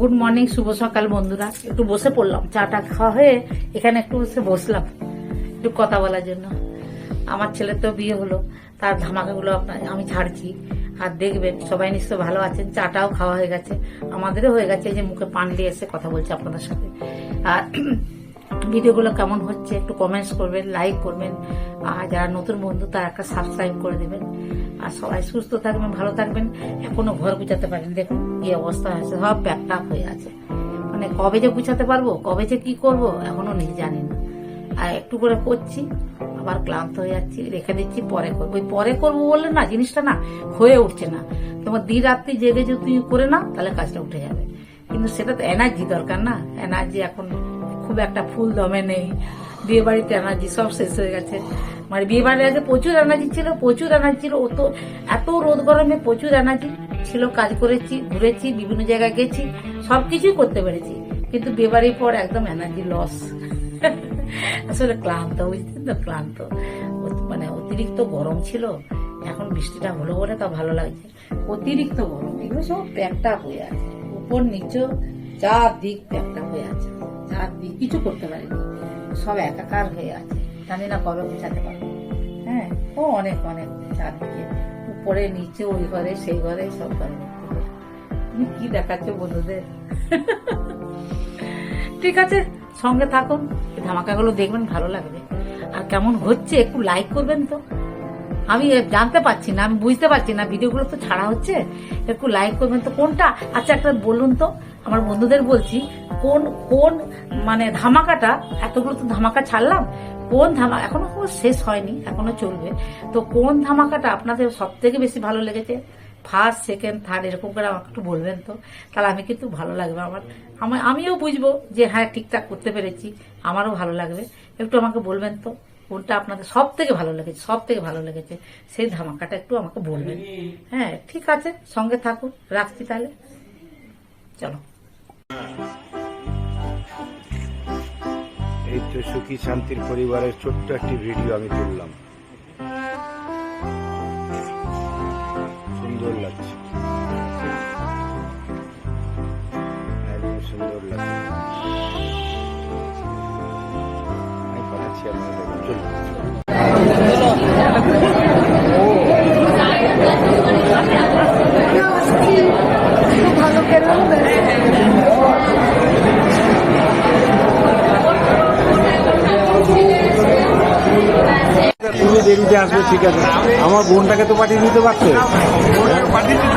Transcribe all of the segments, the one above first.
Good morning, শুভ সকাল বন্ধুরা। একটু বসে পড়লাম, চাটা খাওয়া হয়ে এখানে একটু বসে বসলাম, একটু কথা বলার জন্য। আমার ছেলের তো বিয়ে হলো, তার ধামাকাগুলো আপনার, আমি ছাড়ছি। আর দেখবেন, সবাই নিশ্চয় ভালো আছেন, চাটাও খাওয়া হয়ে গেছে। আমাদেরও হয়ে গেছে যে মুখে পান দিয়ে এসে কথা বলছে আপনাদের সাথে। আর ভিডিওগুলো কেমন হচ্ছে একটু কমেন্টস করবেন লাইক করবেন, আর যারা নতুন বন্ধু তারা একটা সাবস্ক্রাইব করে দেবেন। আর সবাই সুস্থ থাকবেন, ভালো থাকবেন, এখনও ঘর গুছাতে পারেন, দেখুন কি অবস্থা হয়েছে, সব প্যাকটা হয়ে আছে। মানে কবে যে গুছাতে পারব, কবে যে কি করব, এখনও নিজে জানি না। আর একটু করে করছি, আবার ক্লান্ত হয়ে যাচ্ছি, রেখে দিচ্ছি, পরে করব। ওই পরে করব বললে না, জিনিসটা না হয়ে উঠছে না। তোমার দিন রাত্রি জেগে যদি তুমি করে না তাহলে কাজটা উঠে যাবে। কিন্তু সেটা তো এনার্জি দরকার না। এনার্জি এখন খুব একটা ফুল দমে নেই। বিয়ে বাড়িতে এনার্জি সব শেষ হয়ে গেছে। মানে বিয়ে বাড়ির আগে প্রচুর এনার্জি ছিল, প্রচুর এনার্জি ছিল। ও তো এত রোদ গরমে প্রচুর এনার্জি ছিল, কাজ করেছি, ঘুরেছি, বিভিন্ন জায়গায় গেছি সব কিছুই করতে পেরেছি। কিন্তু বিয়ে বাড়ির পর একদম এনার্জি লস। আসলে ক্লান্ত বুঝছেন তো, ক্লান্ত। মানে অতিরিক্ত গরম ছিল, এখন বৃষ্টিটা হলো বলে তা ভালো লাগছে। অতিরিক্ত গরম, এগুলো সব প্যাকটা হয়ে আছে। উপর নিচে চারদিক প্যাকটা হয়ে আছে। চারদিক কিছু করতে পারিনি। সব একাকার হয়ে আছে, জানি না কবে বোঝাতে পারব। হ্যাঁ ও অনেক অনেক চারদিকে, উপরে, নিচে, ওই ঘরে, সেই ঘরে, সব ঘরে। তুমি কি দেখাচ্ছ বন্ধুদের? ঠিক আছে, সঙ্গে থাকুন ধামাকাগুলো দেখবেন, ভালো লাগবে। আর কেমন হচ্ছে, একটু লাইক করবেন তো। আমি জানতে পারছি না, আমি বুঝতে পারছি না, ভিডিওগুলো তো ছাড়া হচ্ছে। একটু লাইক করবেন তো, কোনটা? আচ্ছা একটা বলুন তো, আমার বন্ধুদের বলছি কোন কোন মানে ধামাকাটা, এতগুলো তো ধামাকা ছাড়লাম, কোন ধামা, এখনও শেষ হয়নি, এখনও চলবে। তো কোন ধামাকাটা আপনাদের সব থেকে বেশি ভালো লেগেছে? ফার্স্ট সেকেন্ড থার্ড এরকম করে আমাকে একটু বলবেন তো? তাহলে আমি কিন্তু ভালো লাগবে আমার। আমার আমিও বুঝব যে হ্যাঁ ঠিকঠাক করতে পেরেছি, আমারও ভালো লাগবে। একটু আমাকে বলবেন তো, কোনটা আপনাদের সব থেকে ভালো লেগেছে সব থেকে ভালো লেগেছে? সেই ধামাকাটা একটু আমাকে বলবেন। হ্যাঁ ঠিক আছে, সঙ্গে থাকুন, রাখছি তাহলে। চলো। এই তো সুখী শান্তির পরিবারের ছোট্ট একটি ভিডিও আমি করলাম সুন্দর লাগছে। আপনাদের। চলুন। তুমি দেরিতে আসবে ঠিক আছে। আমার বোনটাকে তো পাঠিয়ে দিতে পারছে। পাঠিয়ে দিত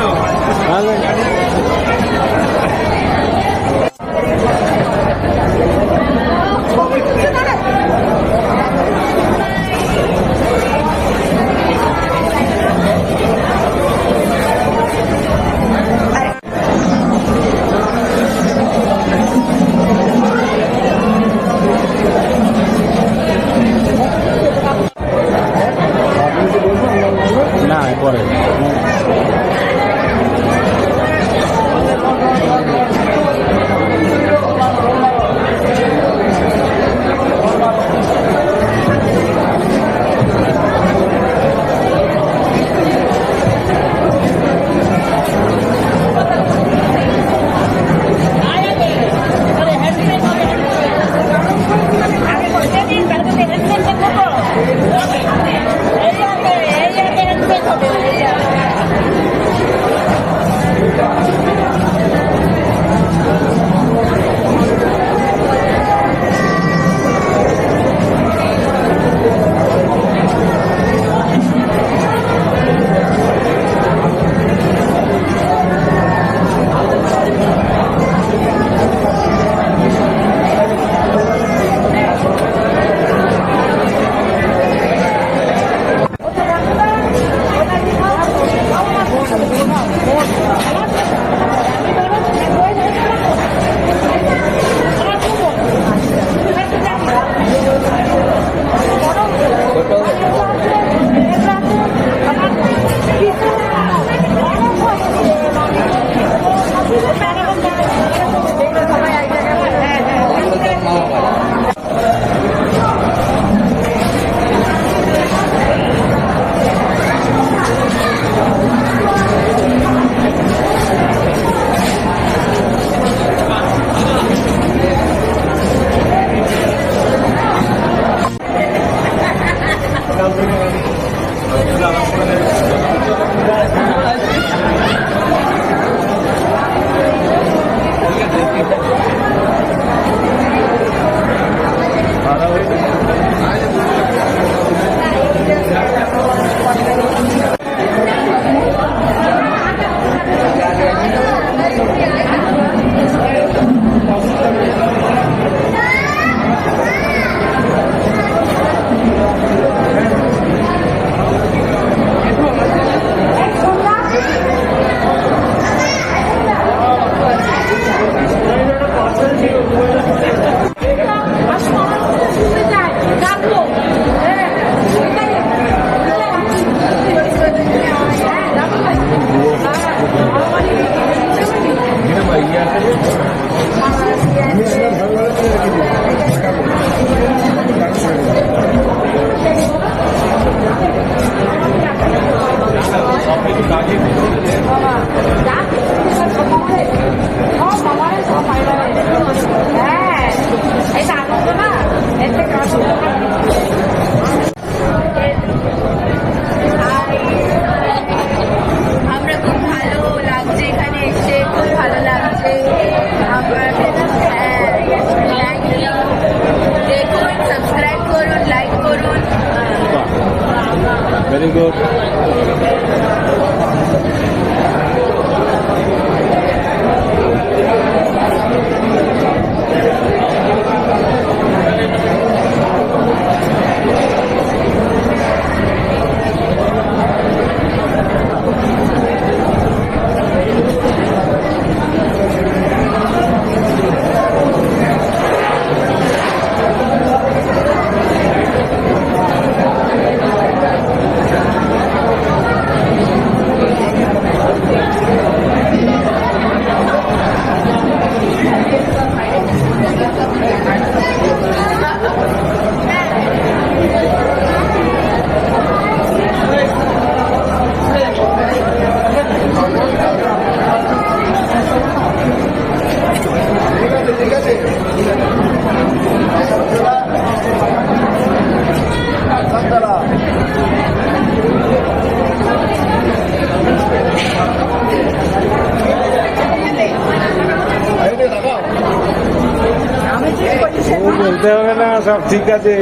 ঠিক আছে।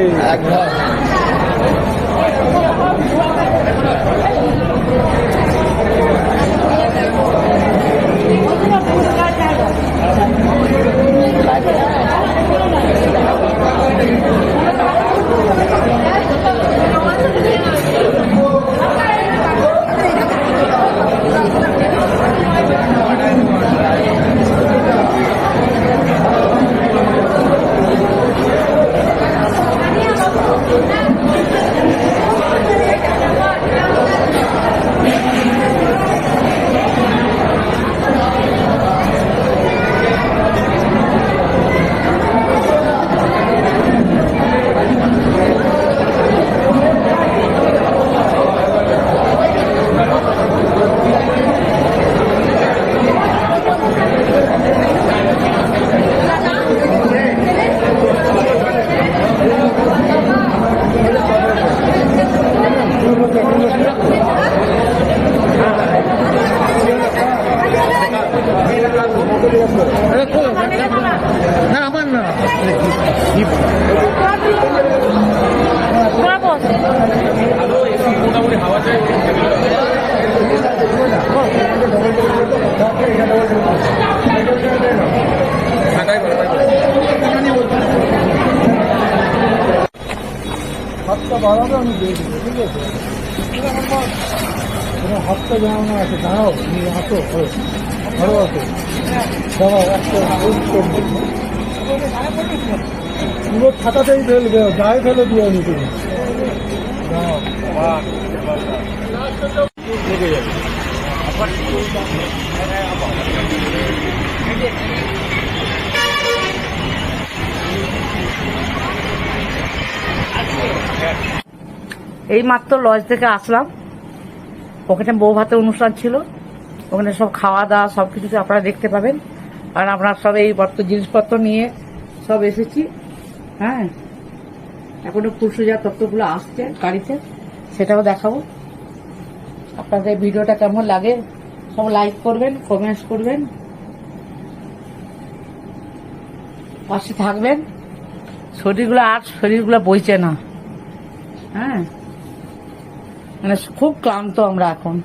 হাতটা বাড়াবে, আমি দিয়ে দেবো, ঠিক আছে? তোমার হাতটা জানানো আছে, দাঁড়াও, তুমি আসো ঘরে আসো। দাঁড়াও, একটা পুরো খাতাতেই ফেলবে গায়ে ফেলে দিয়ে নি তুমি দাঁড়াও। এই মাত্র লজ থেকে আসলাম। ওখানে বউ ভাতের অনুষ্ঠান ছিল। ওখানে সব খাওয়া দাওয়া, সব কিছুতে আপনারা দেখতে পাবেন। আর আমরা সব এই বর্ত জিনিসপত্র নিয়ে সব এসেছি। হ্যাঁ? এখনও পুরসুজা তত্ত্বগুলো আসছে গাড়িতে, সেটাও দেখাবো। আপনাদের ভিডিওটা কেমন লাগে, সব লাইক করবেন কমেন্টস করবেন। পাশে থাকবেন। শরীরগুলো আর শরীরগুলো বইছে না। হ্যাঁ। মানে খুব ক্লান্ত আমরা এখন।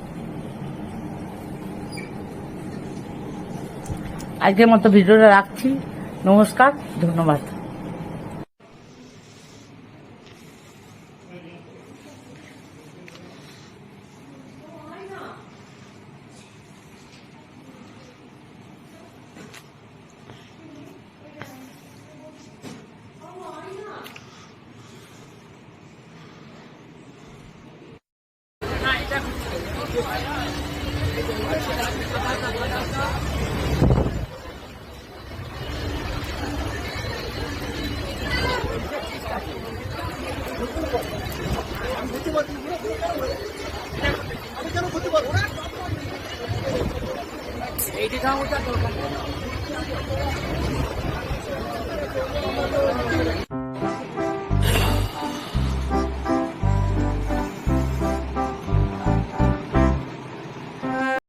আজকের মতো ভিডিওটা রাখছি। নমস্কার ধন্যবাদ। এইটি দাম ওটা দরকার